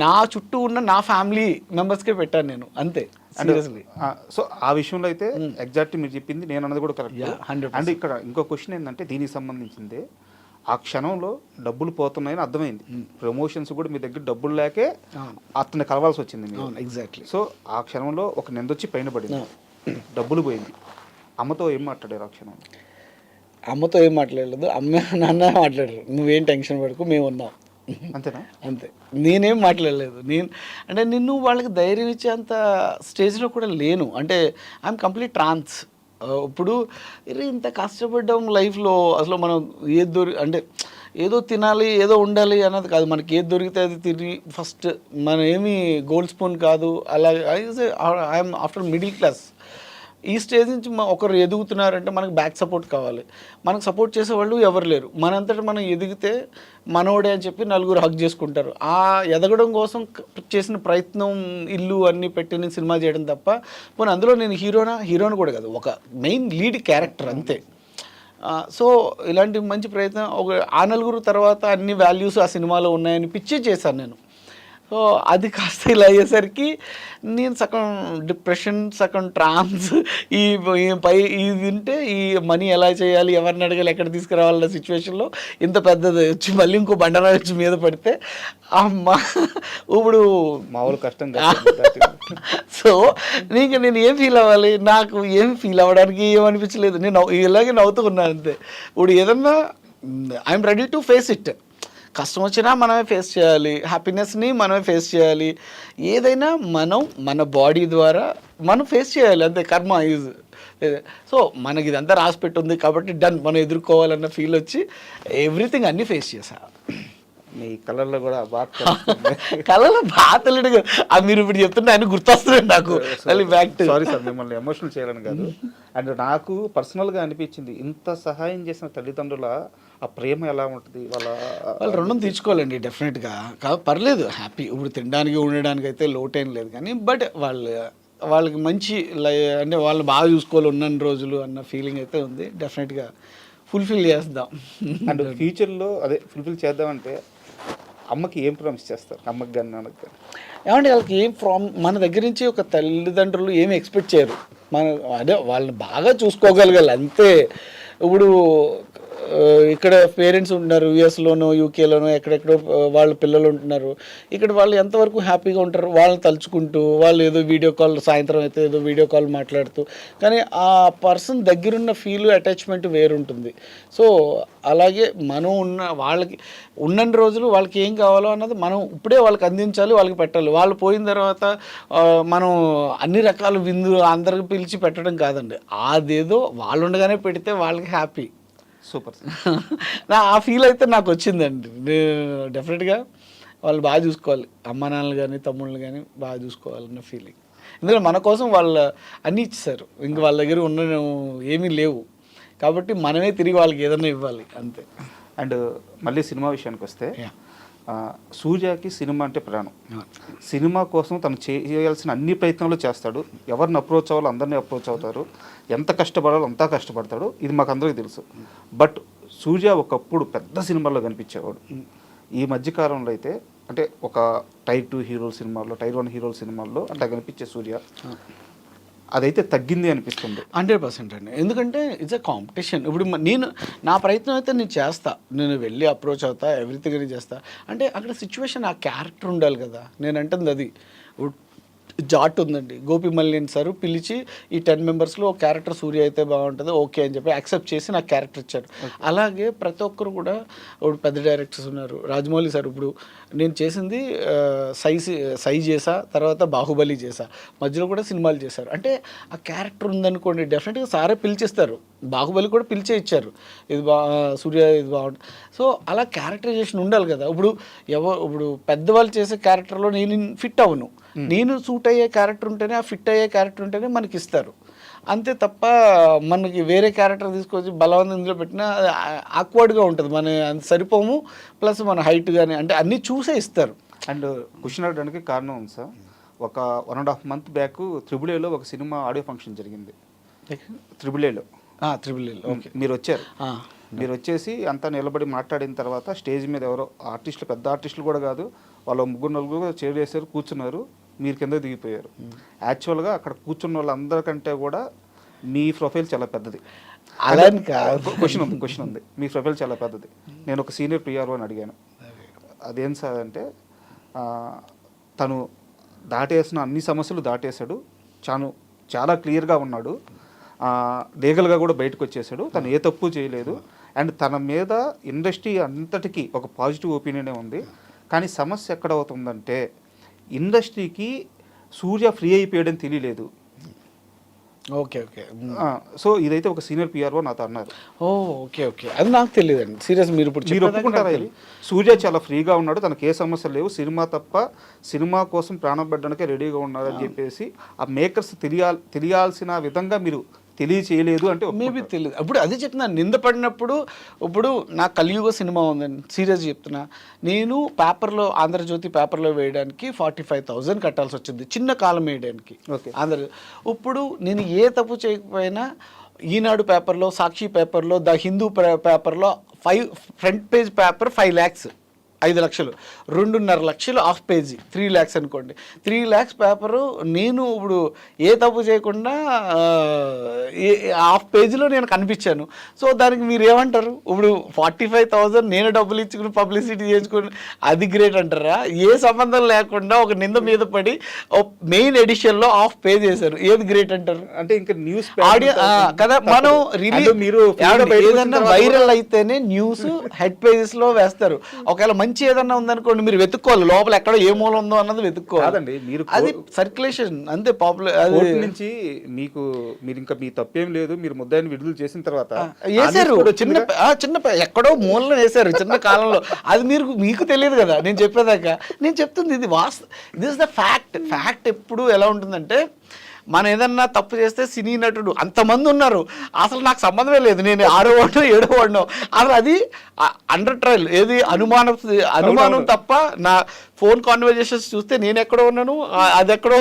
నా చుట్టూ ఉన్న నా ఫ్యామిలీ మెంబర్స్కే పెట్టాను నేను. అంతే. సో ఆ విషయంలో అయితే ఎగ్జాక్ట్ మీరు చెప్పింది నేను అన్నది కూడా కరెక్ట్ Yeah, 100%. అండ్ ఇక్కడ ఇంకో క్వశ్చన్ ఏంటంటే దీనికి సంబంధించింది ఆ క్షణంలో డబ్బులు పోతున్నాయని అర్థమైంది. ప్రమోషన్స్ కూడా మీ దగ్గర డబ్బులు లేకే. అతన్ని కలవాల్సి వచ్చింది మీరు ఎగ్జాక్ట్లీ సో ఆ క్షణంలో ఒక నిందొచ్చి పైన పడింది. డబ్బులు పోయింది. అమ్మతో ఏం మాట్లాడారు ఆ క్షణంలో? అమ్మతో ఏం మాట్లాడలేదు అమ్మ నాన్న మాట్లాడరు. నువ్వేం టెన్షన్ పడకు మేము ఉన్నాం. అంతేనా? అంతే. నేనేం మాట్లాడలేదు. నేను అంటే నిన్ను వాళ్ళకి ధైర్యం ఇచ్చేంత స్టేజ్లో కూడా లేను. అంటే ఐఎమ్ కంప్లీట్ ట్రాన్స్ ఇప్పుడు ఇరే ఇంత కష్టపడ్డాం లైఫ్లో. అసలు మనం ఏది దొరి అంటే ఏదో తినాలి ఏదో ఉండాలి అన్నది కాదు. మనకి ఏది దొరికితే అది తిని ఫస్ట్ మనం ఏమి గోల్డ్ స్పూన్ కాదు. అలాగే ఐఎమ్ ఆఫ్టర్ మిడిల్ క్లాస్ ఈ స్టేజ్ నుంచి ఒకరు ఎదుగుతున్నారంటే మనకు బ్యాక్ సపోర్ట్ కావాలి. మనకు సపోర్ట్ చేసేవాళ్ళు ఎవరు లేరు. మనంతట మనం ఎదిగితే మనోడే అని చెప్పి నలుగురు హక్ చేసుకుంటారు. ఆ ఎదగడం కోసం చేసిన ప్రయత్నం ఇల్లు అన్నీ పెట్టి నేను సినిమా చేయడం తప్ప పోనీ అందులో నేను హీరోనా? హీరోని కూడా కాదు. ఒక మెయిన్ లీడ్ క్యారెక్టర్ అంతే. సో ఇలాంటి మంచి ప్రయత్నం ఒక ఆ నలుగురు తర్వాత అన్ని వాల్యూస్ ఆ సినిమాలో ఉన్నాయని పిచ్చి చేశాను నేను. సో అది కాస్త ఇలా అయ్యేసరికి నేను సగం డిప్రెషన్ సగం ట్రాన్స్ ఈ పై ఇది వింటే ఈ మనీ ఎలా చేయాలి ఎవరిని అడగాలి ఎక్కడ తీసుకురావాలన్న సిచ్యువేషన్లో ఇంత పెద్దది వచ్చి మళ్ళీ ఇంకో బండరాయి వచ్చి మీద పడితే అమ్మ ఇప్పుడు మామూలు కష్టం. సో నీకు నేను ఏం ఫీల్ అవ్వాలి? నాకు ఏం ఫీల్ అవ్వడానికి ఏమనిపించలేదు నేను ఇలాగే నవ్వుతూ ఉన్నాను అంతే. ఇప్పుడు ఏదన్నా I'm ready to face it కష్టం వచ్చినా మనమే ఫేస్ చేయాలి. హ్యాపీనెస్ని మనమే ఫేస్ చేయాలి. ఏదైనా మనం మన బాడీ ద్వారా మనం ఫేస్ చేయాలి. అంతే కర్మ యూజ్ సో మనకి ఇదంతా రాసి పెట్టుంది కాబట్టి డన్ మనం ఎదుర్కోవాలన్న ఫీల్ వచ్చి ఎవ్రీథింగ్ అన్నీ ఫేస్ చేశాను మీ కలర్లో కూడా కనిపిస్తుంది. కళలో ఆ మీరు ఇప్పుడు చెప్తుంటే ఆయన గుర్తొస్తుంది నాకు. మళ్ళీ బ్యాక్ సారీ సార్ మిమ్మల్ని ఎమోషనల్ చేయాలని కాదు. అండ్ నాకు పర్సనల్గా అనిపించింది ఇంత సహాయం చేసిన తల్లిదండ్రుల ఆ ప్రేమ ఎలా ఉంటుంది? వాళ్ళ వాళ్ళు రుణం తీర్చుకోవాలండి డెఫినెట్గా పర్లేదు హ్యాపీ ఇప్పుడు తినడానికి ఉండడానికి అయితే లోటేం లేదు కానీ బట్ వాళ్ళు వాళ్ళకి మంచి లై అంటే వాళ్ళు బాగా చూసుకోవాలి ఉన్న రోజులు అన్న ఫీలింగ్ అయితే ఉంది. డెఫినెట్గా ఫుల్ఫిల్ చేద్దాం అండ్ ఫ్యూచర్లో అదే ఫుల్ఫిల్ చేద్దామంటే అమ్మకి ఏం ప్రామిస్ చేస్తారు? అమ్మకి కానీ నాన్నకి కానీ? ఏమంటే వాళ్ళకి ఏం ఫ్రామ్ మన దగ్గర నుంచి ఒక తల్లిదండ్రులు ఏమి ఎక్స్పెక్ట్ చేయరు. మన అదే వాళ్ళని బాగా చూసుకోగలగాలి అంతే. ఇప్పుడు ఇక్కడ పేరెంట్స్ ఉంటున్నారు యూఎస్లోనో యూకేలోనో ఎక్కడెక్కడో వాళ్ళ పిల్లలు ఉంటున్నారు. ఇక్కడ వాళ్ళు ఎంతవరకు హ్యాపీగా ఉంటారు వాళ్ళని తలుచుకుంటూ వాళ్ళు ఏదో వీడియో కాల్ సాయంత్రం అయితే ఏదో వీడియో కాల్ మాట్లాడుతూ. కానీ ఆ పర్సన్ దగ్గరున్న ఫీల్ అటాచ్మెంట్ వేరుంటుంది. సో అలాగే మనం ఉన్న వాళ్ళకి ఉన్నన్ని రోజులు వాళ్ళకి ఏం కావాలో అన్నది మనం ఇప్పుడే వాళ్ళకి అందించాలి వాళ్ళకి పెట్టాలి. వాళ్ళు పోయిన తర్వాత మనం అన్ని రకాల విందు అందరికి పిలిచి పెట్టడం కాదండి. అదేదో వాళ్ళు ఉండగానే పెడితే వాళ్ళకి హ్యాపీ. సూపర్. నా ఆ ఫీల్ అయితే నాకు వచ్చిందండి. నేను డెఫినెట్గా వాళ్ళు బాగా చూసుకోవాలి. అమ్మ నాన్నలు కానీ తమ్ముళ్ళు కానీ బాగా చూసుకోవాలన్న ఫీలింగ్. ఎందుకంటే మన కోసం వాళ్ళు అన్నీ ఇచ్చేసారు ఇంక వాళ్ళ దగ్గర ఉన్న ఏమీ లేవు. కాబట్టి మనమే తిరిగి వాళ్ళకి ఏదైనా ఇవ్వాలి. అంతే. అండ్ మళ్ళీ సినిమా విషయానికి వస్తే సూర్యకి సినిమా అంటే ప్రాణం. సినిమా కోసం తను చేయాల్సిన అన్ని ప్రయత్నాలు చేస్తాడు. ఎవరిని అప్రోచ్ అవ్వాలో అందరినీ అప్రోచ్ అవుతారు. ఎంత కష్టపడాలో అంతా కష్టపడతాడు. ఇది మాకు అందరికీ తెలుసు. బట్ సూర్య ఒకప్పుడు పెద్ద సినిమాల్లో కనిపించేవాడు. ఈ మధ్యకాలంలో అయితే అంటే ఒక టైర్ టూ హీరోల సినిమాల్లో టైర్ వన్ హీరోల సినిమాల్లో అట్లా కనిపించే సూర్య. అదైతే తగ్గింది అనిపిస్తుంది. హండ్రెడ్ పర్సెంట్ అండి. ఎందుకంటే ఇట్స్ అ కాంపిటీషన్ ఇప్పుడు మ- నేను నా ప్రయత్నం అయితే నేను చేస్తా. నేను వెళ్ళి అప్రోచ్ అవుతా ఎవ్రీథింగ్ అని చేస్తా. అంటే అక్కడ సిచ్యువేషన్ ఆ క్యారెక్టర్ ఉండాలి కదా. నేను అంటుంది అది. ఇప్పుడు జాట్ ఉందండి. గోపి మల్లిన్ సార్ పిలిచి ఈ టెన్ మెంబర్స్లో ఒక క్యారెక్టర్ సూర్య అయితే బాగుంటుంది ఓకే అని చెప్పి యాక్సెప్ట్ చేసి నాకు క్యారెక్టర్ ఇచ్చారు అలాగే ప్రతి ఒక్కరు కూడా ఇప్పుడు పెద్ద డైరెక్టర్స్ ఉన్నారు. రాజమౌళి సార్ ఇప్పుడు నేను చేసింది సై సై చేసా తర్వాత బాహుబలి చేసా మధ్యలో కూడా సినిమాలు చేశారు. అంటే ఆ క్యారెక్టర్ ఉందనుకోండి డెఫినెట్గా సారే పిలిచిస్తారు. బాహుబలి కూడా పిలిచే ఇచ్చారు. ఇది బా సూర్య ఇది బాగుంటుంది సో అలా క్యారెక్టరైజేషన్ ఉండాలి కదా. ఇప్పుడు ఎవ ఇప్పుడు పెద్దవాళ్ళు చేసే క్యారెక్టర్లో నేను ఫిట్ అవును నేను సూట్ అయ్యే క్యారెక్టర్ ఉంటేనే ఆ ఫిట్ అయ్యే క్యారెక్టర్ ఉంటేనే మనకి ఇస్తారు. అంతే తప్ప మనకి వేరే క్యారెక్టర్ తీసుకొచ్చి బలవంతం ఇందులో పెట్టినా ఆక్వర్డ్గా ఉంటుంది. మన అంత సరిపోము. ప్లస్ మన హైట్ కానీ అంటే అన్నీ చూసే ఇస్తారు. అండ్ క్వశ్చన్ అడగడానికి కారణం ఉంది సార్. ఒక one and half month back triple ఏలో ఒక సినిమా ఆడియో ఫంక్షన్ జరిగింది. త్రిబుల్ ఏలో త్రిబుల్ ఓకే. మీరు వచ్చారు. మీరు వచ్చేసి అంతా నిలబడి మాట్లాడిన తర్వాత స్టేజ్ మీద ఎవరో ఆర్టిస్టులు పెద్ద ఆర్టిస్టులు కూడా కాదు వాళ్ళ ముగ్గురు నలుగురు చైర్ వేసారు కూర్చున్నారు. మీరు కింద దిగిపోయారు. యాక్చువల్గా అక్కడ కూర్చున్న వాళ్ళందరికంటే కూడా మీ ప్రొఫైల్ చాలా పెద్దది. అలా క్వశ్చన్ ఉంది క్వశ్చన్ ఉంది. మీ ప్రొఫైల్ చాలా పెద్దది. నేను ఒక సీనియర్ పిఆర్ఓ అని అడిగాను. అదేం. సార్ అంటే తను దాటేసిన అన్ని సమస్యలు దాటేశాడు. చాను చాలా క్లియర్గా ఉన్నాడు. లీగల్గా కూడా బయటకు వచ్చేసాడు తను ఏ తప్పు చేయలేదు. అండ్ తన మీద ఇండస్ట్రీ అంతటికీ ఒక పాజిటివ్ ఒపీనియనే ఉంది. కానీ సమస్య ఎక్కడ అవుతుందంటే ఇండస్ట్రీకి సూర్య ఫ్రీ అయిపోయాడని తెలియలేదు. Okay okay. సో ఇదైతే ఒక సీనియర్ పిఆర్ఓ నాతో అన్నారు. ఓ ఓకే ఓకే. అది నాకు తెలియదండి. సీరియస్ మీరు ఇప్పుడు మీరు ఒప్పుకుంటారా? సూర్య చాలా ఫ్రీగా ఉన్నాడు తనకి ఏ సమస్యలు లేవు సినిమా తప్ప సినిమా కోసం ప్రాణం పెట్టడానికి రెడీగా ఉన్నారని చెప్పేసి ఆ మేకర్స్ తెలియాల్ తెలియాల్సిన విధంగా మీరు తెలియచేయలేదు అంటే మేబీ తెలియదు అప్పుడు అదే చెప్తున్నాను నిందపడినప్పుడు ఇప్పుడు నా కలియుగ సినిమా ఉందండి సీరియస్ చెప్తున్నా. నేను పేపర్లో ఆంధ్రజ్యోతి పేపర్లో వేయడానికి ఫార్టీ ఫైవ్ థౌజండ్ కట్టాల్సి వచ్చింది చిన్న కాలం వేయడానికి ఓకే. ఆంధ్ర. ఇప్పుడు నేను ఏ తప్పు చేయకపోయినా ఈనాడు పేపర్లో సాక్షి పేపర్లో ద హిందూ పేపర్లో five front page paper five lakhs. ఐదు లక్షలు. రెండున్నర లక్షలు హాఫ్ పేజీ. త్రీ ల్యాక్స్ అనుకోండి. త్రీ ల్యాక్స్ పేపరు నేను ఇప్పుడు ఏ తప్పు చేయకుండా హాఫ్ పేజీలో నేను కనిపించాను. సో దానికి మీరు ఏమంటారు? ఇప్పుడు ఫార్టీ ఫైవ్ థౌజండ్ నేను డబ్బులు ఇచ్చుకుని పబ్లిసిటీ చేసుకుని అది గ్రేట్ అంటారా? ఏ సంబంధం లేకుండా ఒక నింద మీద పడి మెయిన్ ఎడిషన్లో హాఫ్ పేజ్ చేశారు ఏది గ్రేట్ అంటారు? అంటే ఇంకా న్యూస్ ఆడియో కదా మనం రిలీజ్ మీరు ఏదన్నా వైరల్ అయితేనే న్యూస్ హెడ్ పేజెస్లో వేస్తారు. ఒకవేళ మంచి ఏదన్నా ఉందనుకోండి మీరు వెతుక్కోవాలి. లోపల ఎక్కడ ఏ మూల ఉందో అన్నది వెతుక్కోవాలి. కాదండి, మీరు అది సర్క్యులేషన్ అంతే పాపులర్ అది కోర్టు నుంచి మీకు మీరు ఇంకా మీ తప్పేం లేదు మీరు ముద్దాయిని విడుదల చేసిన తర్వాత వేసారు చిన్న. ఆ, చిన్న ప- ఎక్కడో మూలలో వేశారు చిన్న కాలంలో. అది మీరు మీకు తెలియదు కదా నేను చెప్పేదాకా. నేను చెప్తుంది ఇది was this the fact fact ఎప్పుడు ఎలా ఉంటుందంటే మనం ఏదన్నా తప్పు చేస్తే సినీ నటుడు. అంతమంది ఉన్నారు. అసలు నాకు సంబంధమే లేదు. నేను ఆడో వాడినో ఏడో వాడినో. అసలు అది అండర్ ట్రయల్ ఏది అనుమానం అనుమానం తప్ప నా ఫోన్ కాన్వర్జేషన్స్ చూస్తే నేను ఎక్కడో ఉన్నాను అది ఎక్కడో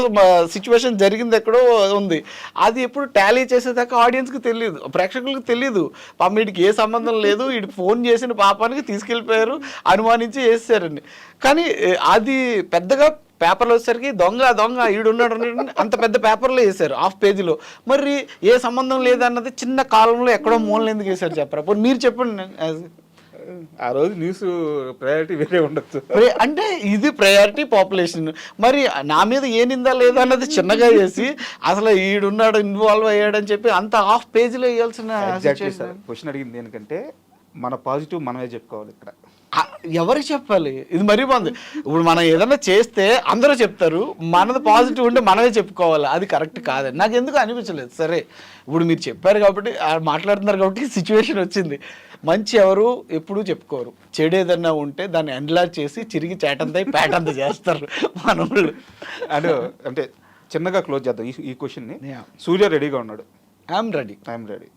సిచ్యువేషన్ జరిగింది ఎక్కడో ఉంది. అది ఎప్పుడు టాలీ చేసేదాకా ఆడియన్స్కి తెలియదు ప్రేక్షకులకు తెలియదు పాపం వీడికి ఏ సంబంధం లేదు వీడి ఫోన్ చేసిన పాపానికి తీసుకెళ్ళిపోయారు అనుమానించి వేసారండి కానీ అది పెద్దగా పేపర్లో వచ్చేసరికి దొంగ దొంగ ఈడున్నాడు ఉన్నాడు అంత పెద్ద పేపర్లో వేశారు హాఫ్ పేజీలో మరి ఏ సంబంధం లేదన్నది చిన్న కాలంలో ఎక్కడో మూలన ఎందుకు వేశారు చెప్పరా? మీరు చెప్పండి ఆ రోజు న్యూస్ ప్రయారిటీ వేరే ఉండొచ్చు. అంటే ఇది ప్రయారిటీ పాపులేషన్ మరి నా మీద ఏ నిందా లేదా అన్నది చిన్నగా చేసి అసలు ఈడున్నాడు ఇన్వాల్వ్ అయ్యాడని చెప్పి అంత హాఫ్ పేజీలో వేయాల్సిన క్వశ్చన్ అడిగింది దేనికంటే మన పాజిటివ్ మనమే చెప్పుకోవాలి ఇక్కడ. ఎవరికి చెప్పాలి? ఇది మరీ బాగుంది. ఇప్పుడు మనం ఏదైనా చేస్తే అందరూ చెప్తారు మనది పాజిటివ్ ఉంటే మనమే చెప్పుకోవాలి. అది కరెక్ట్ కాదని. నాకు ఎందుకు అనిపించలేదు? సరే ఇప్పుడు మీరు చెప్పారు కాబట్టి మాట్లాడుతున్నారు కాబట్టి సిచ్యువేషన్ వచ్చింది. మంచి ఎవరు ఎప్పుడూ చెప్పుకోరు. చెడు ఏదన్నా ఉంటే దాన్ని ఎండ్లా చేసి చిరిగి చేటంతా పేటంత చేస్తారు మన వాళ్ళు. అండ్ అంటే చిన్నగా క్లోజ్ చేద్దాం ఈ ఈ క్వశ్చన్ని. సూర్య రెడీగా ఉన్నాడు. ఐఎమ్ రెడీ ఐఎమ్ రెడీ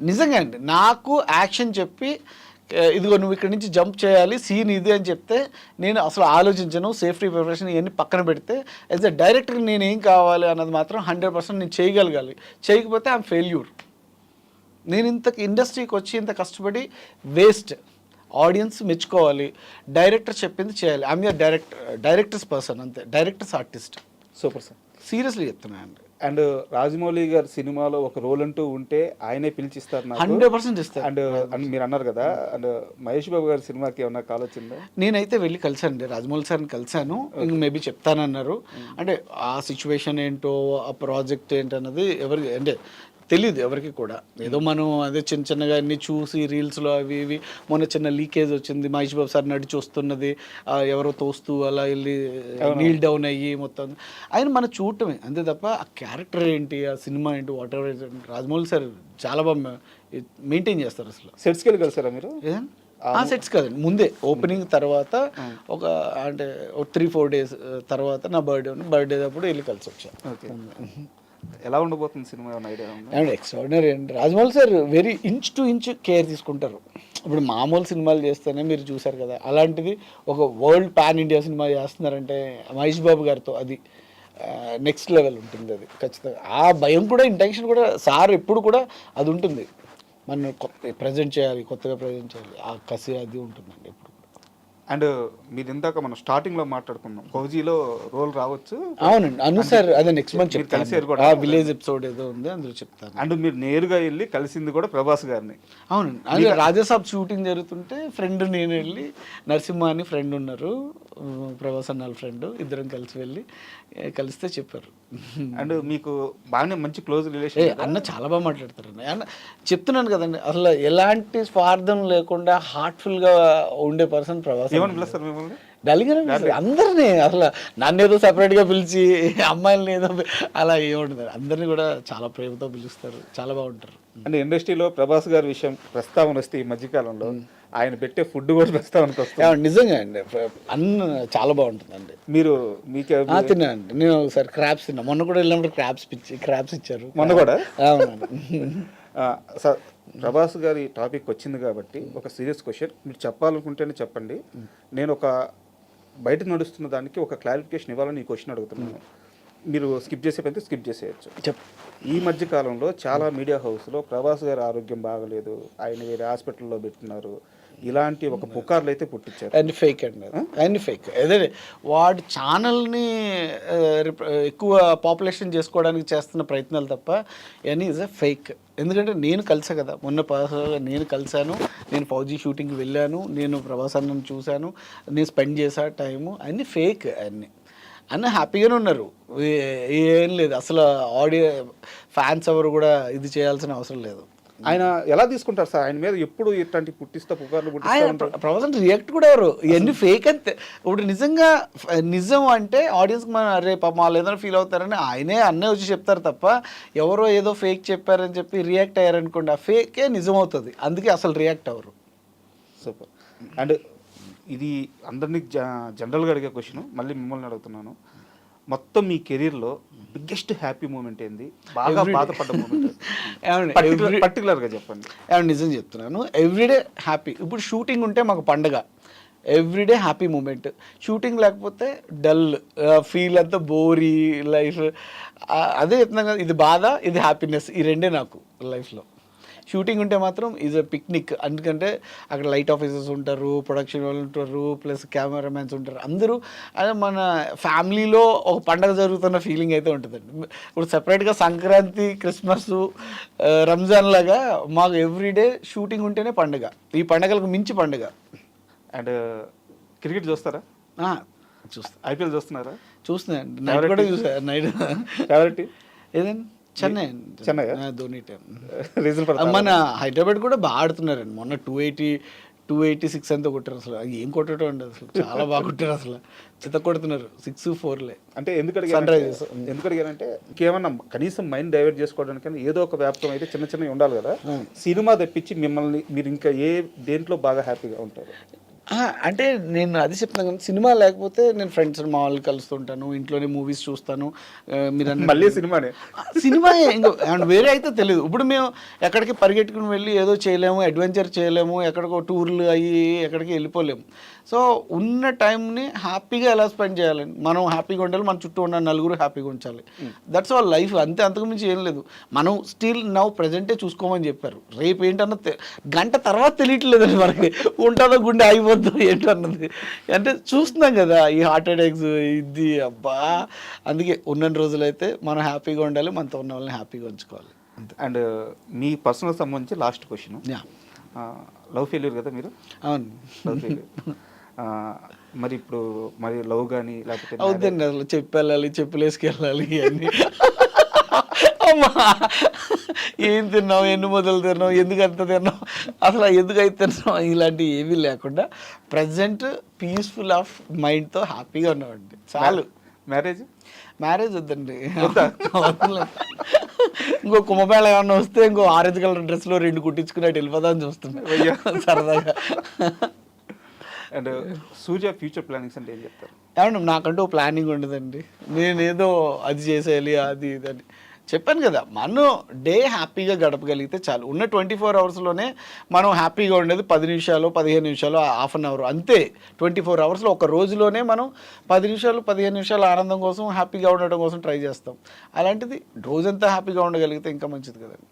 నిజంగా అండి నాకు యాక్షన్ చెప్పి "ఏ, ఇదిగో నువ్వు ఇక్కడి నుంచి జంప్ చేయాలి సీన్ ఇది అని చెప్తే నేను అసలు ఆలోచించను సేఫ్టీ ప్రిపరేషన్ ఇవన్నీ పక్కన పెడితే యాజ్ అ డైరెక్టర్ నేను ఏం కావాలి అన్నది మాత్రం హండ్రెడ్ పర్సెంట్ నేను చేయగలగాలి. చేయకపోతే ఐఎమ్ ఫెయిల్యూర్ నేను ఇంత ఇండస్ట్రీకి వచ్చి ఇంత కష్టపడి వేస్ట్ ఆడియన్స్ మెచ్చుకోవాలి. డైరెక్టర్ చెప్పింది చేయాలి. I'm your direct directors person అంతే. Directors artist super sir seriously చెప్తున్నాను అండి రాజమౌళి గారి సినిమాలో ఒక రోల్ అంటూ ఉంటే ఆయనే పిలిచిస్తారు నాకు. హండ్రెడ్ పర్సెంట్ ఇస్తారు. అండ్ అండ్ మీరు అన్నారు కదా అండ్ మహేష్ బాబు గారి సినిమాకి ఏమన్నా కాల్ వచ్చిందా? నేనైతే వెళ్ళి కలిసాను రాజమౌళి సార్ని కలిశాను. ఇంక మేబీ చెప్తానన్నారు. అంటే ఆ సిచ్యువేషన్ ఏంటో ఆ ప్రాజెక్ట్ ఏంటన్నది ఎవరికి అంటే తెలియదు ఎవరికి కూడా. ఏదో మనం అదే చిన్న చిన్నగా అన్ని చూసి రీల్స్లో అవి ఇవి. మొన్న చిన్న లీకేజ్ వచ్చింది. మహేష్ బాబు సార్ నడిచి వస్తున్నది. ఆ, ఎవరో తోస్తూ అలా వెళ్ళి నీల్ డౌన్ అయ్యి మొత్తం. ఆయన మనం చూడటమే. అంతే తప్ప ఆ క్యారెక్టర్ ఏంటి ఆ సినిమా ఏంటి వాట్ ఎవర్ రాజమౌళి సార్ చాలా బాగా మెయింటైన్ చేస్తారు అసలు. సెట్స్కి వెళ్ళి కలిసారా మీరు? ఆ సెట్స్ కదండి. ముందే ఓపెనింగ్ తర్వాత ఒక అంటే ఒక త్రీ ఫోర్ డేస్ తర్వాత నా బర్త్డే బర్త్డే అప్పుడు వెళ్ళి కలిసి వచ్చా. ఓకే. ఎలా ఉండబోతుంది సినిమా? ఏమైనా ఐడియా అండ్ ఎక్స్ట్రాడినరీ అండి Rajamouli sir very inch to inch care తీసుకుంటారు. ఇప్పుడు మామూలు సినిమాలు చేస్తేనే మీరు చూసారు కదా అలాంటిది ఒక వరల్డ్ పాన్ ఇండియా సినిమా చేస్తున్నారంటే మహేష్ బాబు గారితో అది నెక్స్ట్ లెవెల్ ఉంటుంది అది ఖచ్చితంగా. ఆ భయం కూడా ఇంటెన్షన్ కూడా సార్ ఎప్పుడు కూడా అది ఉంటుంది. మనం కొత్త ప్రజెంట్ చేయాలి కొత్తగా ప్రజెంట్ చేయాలి. ఆ కసి అది ఉంటుందండి ఎప్పుడు. అండ్ మీరు ఇందాక మనం స్టార్టింగ్లో మాట్లాడుకున్నాం. ఫౌజీలో రోల్ రావచ్చు. అవునండి. అను సార్ అదే నెక్స్ట్ మంత్ కలిసారు కూడా. విలేజ్ ఎపిసోడ్ ఏదో ఉంది అందులో చెప్తాను. అండ్ మీరు నేరుగా వెళ్ళి కలిసింది కూడా ప్రభాస్ గారిని. అవునండి. అదే రాజాసాబ్ షూటింగ్ జరుగుతుంటే ఫ్రెండ్ నేను వెళ్ళి నరసింహ అని ఫ్రెండ్ ఉన్నారు ప్రభాస్ అన్న ఫ్రెండ్ ఇద్దరం కలిసి వెళ్ళి కలిస్తే చెప్పారు. అండ్ మీకు బాగానే మంచి క్లోజ్ రిలేషన్ అన్న చాలా బాగా మాట్లాడతారండి అన్న చెప్తున్నాను కదండి అసలు ఎలాంటి స్వార్థం లేకుండా హార్ట్ఫుల్గా ఉండే పర్సన్ ప్రభాస్ ఏమని పిలుస్తారు మిమ్మల్ని? డల్గానే. అందరినీ అసలు నన్ను ఏదో సెపరేట్గా పిలిచి అమ్మాయిలని ఏదో అలా ఏముండదు. అందరినీ కూడా చాలా ప్రేమతో పిలుస్తారు చాలా బాగుంటారు. అంటే ఇండస్ట్రీలో ప్రభాస్ గారి విషయం ప్రస్తావన వస్తే ఈ మధ్యకాలంలో ఆయన పెట్టే ఫుడ్ కూడా ప్రస్తావనకు వస్తుంది. నిజంగా అండి అన్న చాలా బాగుంటుందండి. మీరు మీకే తిన్నానండి. నేను ఒకసారి క్రాప్స్ తిన్నా. మొన్న కూడా వెళ్ళినప్పుడు క్రాప్స్ పిచ్చి క్రాప్స్ ఇచ్చారు. మొన్న కూడా? సార్ ప్రభాస్ గారి టాపిక్ వచ్చింది కాబట్టి ఒక సీరియస్ క్వశ్చన్. మీరు చెప్పాలనుకుంటేనే చెప్పండి. నేను ఒక బయట నడుస్తున్న దానికి ఒక క్లారిఫికేషన్ ఇవ్వాలని ఈ క్వశ్చన్ అడుగుతున్నాను. మీరు స్కిప్ చేసే పని స్కిప్ చేసేయచ్చు. చెప్ ఈ మధ్య కాలంలో చాలా మీడియా హౌస్లో ప్రభాస్ గారి ఆరోగ్యం బాగలేదు ఆయన వేరే హాస్పిటల్లో పెట్టున్నారు ఇలాంటి ఒక పుకార్లు అయితే పుట్టించారు. అన్ని ఫేక్ అండి. అన్ని ఫేక్ అదే వాడు ఛానల్ని ఎక్కువ పాపులేషన్ చేసుకోవడానికి చేస్తున్న ప్రయత్నాలు తప్ప ఇవన్నీ ఇస్ ఎ ఫేక్ ఎందుకంటే నేను కలిసా కదా. మొన్న నేను కలిశాను నేను ఫౌజీ షూటింగ్కి వెళ్ళాను నేను ప్రభాస్ అన్నను చూశాను నేను స్పెండ్ చేసా టైము అన్నీ ఫేక్ అన్నీ. అన్న హ్యాపీగానే ఉన్నారు. ఏ- లేదు. అసలు ఆడియో ఫ్యాన్స్ ఎవరు కూడా ఇది చేయాల్సిన అవసరం లేదు. ఆయన ఎలా తీసుకుంటారు సార్? ఆయన మీద ఎప్పుడు ఇట్లాంటి పుట్టిస్తా పుకార్లు పుట్టిస్తా ఆయన ఉంటారు? ప్ర- ప్రభాస్ అంటే రియాక్ట్ కూడా ఎవరు? ఇవన్నీ ఫేక్ అంతే. ఇప్పుడు నిజంగా నిజం అంటే ఆడియన్స్కి మనం అరే పాప వాళ్ళు ఏదైనా ఫీల్ అవుతారని ఆయనే అన్నే వచ్చి చెప్తారు తప్ప ఎవరో ఏదో ఫేక్ చెప్పారని చెప్పి రియాక్ట్ అయ్యారనుకోండి ఆ ఫేకే నిజం అవుతుంది అందుకే అసలు రియాక్ట్ అవ్వరు సూపర్. అండ్ ఇది అందరినీ జ- జనరల్గా అడిగే క్వశ్చన్ మళ్ళీ మిమ్మల్ని అడుగుతున్నాను. మొత్తం మీ కెరీర్లో బిగ్గెస్ట్ హ్యాపీ మూమెంట్ ఏంది? బాగా బాధపడ్డ మూమెంట్ పర్టికులర్గా చెప్పండి. ఏమండి నిజం చెప్తున్నాను. Everyday happy. ఇప్పుడు షూటింగ్ ఉంటే మాకు పండగ. Everyday happy moment. షూటింగ్ లేకపోతే డల్ ఫీల్ అంతా బోరీ లైఫ్. అదే చెప్తున్నాను కదా ఇది బాధ ఇది హ్యాపీనెస్. ఈ రెండే నాకు లైఫ్లో. షూటింగ్ ఉంటే మాత్రం ఈజ్ అ పిక్నిక్ ఎందుకంటే అక్కడ లైట్ ఆఫీసర్స్ ఉంటారు ప్రొడక్షన్ వాళ్ళు ఉంటారు ప్లస్ కెమెరామెన్స్ ఉంటారు. అందరూ అదే మన ఫ్యామిలీలో ఒక పండగ జరుగుతున్న ఫీలింగ్ అయితే ఉంటుందండి. ఇప్పుడు సపరేట్గా సంక్రాంతి క్రిస్మస్ రంజాన్ లాగా మాకు ఎవ్రీడే షూటింగ్ ఉంటేనే పండుగ. ఈ పండగలకు మించి పండుగ. అండ్ క్రికెట్ చూస్తారా? చూస్తా ఐపీఎల్ చూస్తున్నారా? చూస్తున్నాను నైట్ కూడా చూసా. నైట్ ఫేవరెట్ ఏదండి? చెన్నై. ధోని టైం. రీజన్ మన హైదరాబాద్ కూడా బాగా ఆడుతున్నారండి. మొన్న two eighty two eighty six అంతా కొట్టారు అసలు. ఏం కొట్టడం అండి అసలు. చాలా బాగా కొట్టారు అసలు. చిత్త కొడుతున్నారు. సిక్స్ ఫోర్లే అంటే ఎందుకు. అడిగానంటే ఎందుకు అడిగానంటే ఇంకేమన్నా కనీసం మైండ్ డైవర్ట్ చేసుకోవడానికి ఏదో ఒక వ్యాప్తం అయితే చిన్న చిన్నవి ఉండాలి కదా. సినిమా తెప్పించి మిమ్మల్ని మీరు ఇంకా ఏ దేంట్లో బాగా హ్యాపీగా ఉంటారు? అంటే నేను అది చెప్తాను కానీ సినిమా లేకపోతే నేను ఫ్రెండ్స్ మా వాళ్ళు కలుస్తుంటాను ఇంట్లోనే మూవీస్ చూస్తాను మీరు మళ్ళీ సినిమానే? సినిమా ఇంకో and వేరే అయితే తెలియదు. ఇప్పుడు మేము ఎక్కడికి పరిగెట్టుకుని వెళ్ళి ఏదో చేయలేము అడ్వెంచర్ చేయలేము ఎక్కడికో టూర్లు అయ్యి ఎక్కడికి వెళ్ళిపోలేము. సో ఉన్న టైంని హ్యాపీగా ఎలా స్పెండ్ చేయాలని మనం హ్యాపీగా ఉండాలి మన చుట్టూ ఉన్న నలుగురు హ్యాపీగా ఉంచాలి. దట్స్ ఆల్ లైఫ్ అంతే అంతకుమించి ఏం లేదు. మనం స్టిల్ నవ్వు ప్రజెంటే చూసుకోమని చెప్పారు. రేపు ఏంటన్నా గంట తర్వాత తెలియట్లేదండి మనకి. ఉంటుందో గుండె అయిపోద్దో ఏంటన్నది అంటే చూస్తున్నాం కదా ఈ హార్ట్ అటాక్స్ ఇది అబ్బా. అందుకే ఉన్న రోజులైతే మనం హ్యాపీగా ఉండాలి మనతో ఉన్న వాళ్ళని హ్యాపీగా ఉంచుకోవాలి. అంతే. అండ్ మీ పర్సనల్ సంబంధించి last question yeah love failure కదా మీరు? అవును. లవ్ ఫెయిల్యూర్ మరి ఇప్పుడు మరి లవ్ కానీ లేకపోతే అవుతుందండి అసలు చెప్పి వెళ్ళాలి చెప్పులేసుకెళ్ళాలి ఇవన్నీ. అమ్మా ఏం తిన్నావు ఎన్ని మొదలు తిన్నావు ఎందుకు అంత తిన్నావు? అసలు ఎందుకు అయితే తిన్నావు? ఇలాంటివి ఏమీ లేకుండా ప్రజెంట్ పీస్ఫుల్ ఆఫ్ మైండ్తో హ్యాపీగా ఉన్నామండి. చాలు. మ్యారేజ్ మ్యారేజ్ వద్దండి. ఇంకో కుమ్మపేళ ఏమన్నా వస్తే ఇంకో ఆరెంజ్ కలర్ డ్రెస్లో రెండు కుట్టించుకున్నట్టు వెళ్ళిపోదామని చూస్తున్నా. సరదాగా. అండ్ సూర్య ఫ్యూచర్ ప్లానింగ్స్ అంటే ఏం చెప్తారు. ఏమండి నాకంటూ ప్లానింగ్ ఉండదండి. నేనేదో అది చేసేయాలి అది ఇది అని చెప్పాను కదా మనం డే హ్యాపీగా గడపగలిగితే చాలు. ఉన్న ట్వంటీ ఫోర్ అవర్స్లోనే మనం హ్యాపీగా ఉండేది పది నిమిషాలు పదిహేను నిమిషాలు హాఫ్ అన్ అవర్. అంతే ట్వంటీ ఫోర్ అవర్స్లో ఒక రోజులోనే మనం పది నిమిషాలు పదిహేను నిమిషాలు ఆనందం కోసం హ్యాపీగా ఉండడం కోసం ట్రై చేస్తాం. అలాంటిది రోజంతా హ్యాపీగా ఉండగలిగితే ఇంకా మంచిది కదండి.